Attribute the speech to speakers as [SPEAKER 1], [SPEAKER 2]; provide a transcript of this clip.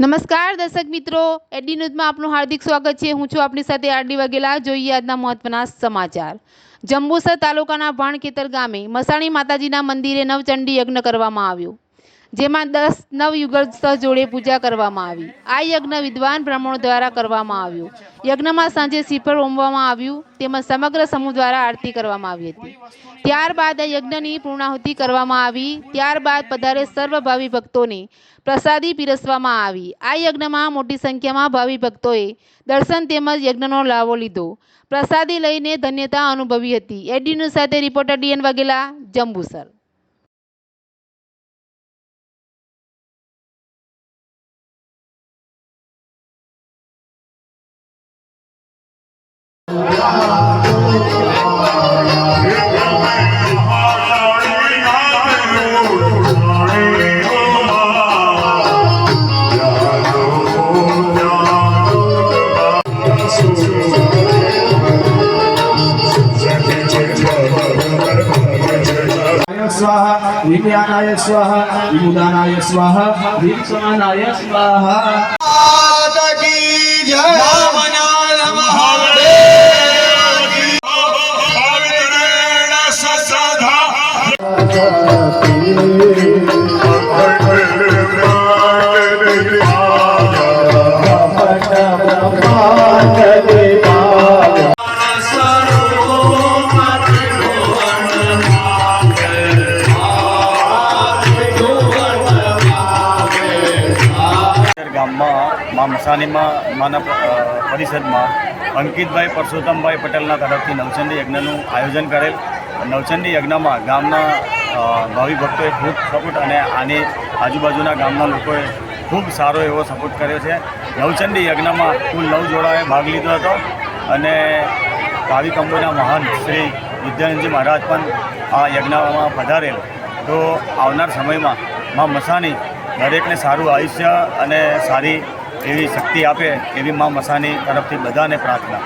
[SPEAKER 1] નમસ્કાર દર્શક મિત્રો, એડી ન્યૂઝમાં આપનું હાર્દિક સ્વાગત છે. હું છું આપની સાથે આરડી વાઘેલા. જોઈએ આજના મહત્વના સમાચાર. જંબુસર તાલુકાના ભાણખેતર ગામે મસાણી માતાજીના મંદિરે નવચંડી યજ્ઞ કરવામાં આવ્યો. જેમાં દસ નવયુગલ જોડે પૂજા કરવામાં આવી. આ યજ્ઞ વિદ્વાન બ્રાહ્મણો દ્વારા કરવામાં આવ્યો. યજ્ઞમાં સાંજે શ્રીફળ હોમવામાં આવ્યું, તેમજ સમગ્ર સમૂહ દ્વારા આરતી કરવામાં આવી હતી. ત્યારબાદ આ યજ્ઞની પૂર્ણાહુતિ કરવામાં આવી. ત્યારબાદ પધારે સર્વ ભાવિ ભક્તોને પ્રસાદી પીરસવામાં આવી. આ યજ્ઞમાં મોટી સંખ્યામાં ભાવિ ભક્તોએ દર્શન તેમજ યજ્ઞનો લાવો લીધો. પ્રસાદી લઈને ધન્યતા અનુભવી હતી. એડીનું સાથે reporter D N Vaghela,
[SPEAKER 2] Jambusar. विज्ञानाय स्वाहा विमुदानाय स्वाहा विश्वनाय स्वाहा
[SPEAKER 3] माता की जय
[SPEAKER 4] ગામમાં, મા મસાનીમાં, માના પરિષદમાં અંકિતભાઈ પરસોત્તમભાઈ પટેલના તરફથી નવચંડી યજ્ઞનું આયોજન કરેલ. નવચંડી યજ્ઞમાં ગામના ભાવિ ભક્તોએ ખૂબ સપોર્ટ અને આની આજુબાજુના ગામના લોકોએ ખૂબ સારો એવો સપોર્ટ કર્યો છે. નવચંડી યજ્ઞમાં કુલ નવ જોડાએ ભાગ લીધો હતો અને ભાવિ કંબોના મહાન શ્રી વિદ્યાનંદજી મહારાજ પણ આ યજ્ઞમાં પધારેલ. તો આવનાર સમયમાં મા મસાણી દરેકને સારું આયુષ્ય અને સારી એવી શક્તિ આપે એવી મા મસાની તરફથી બધાને પ્રાર્થના.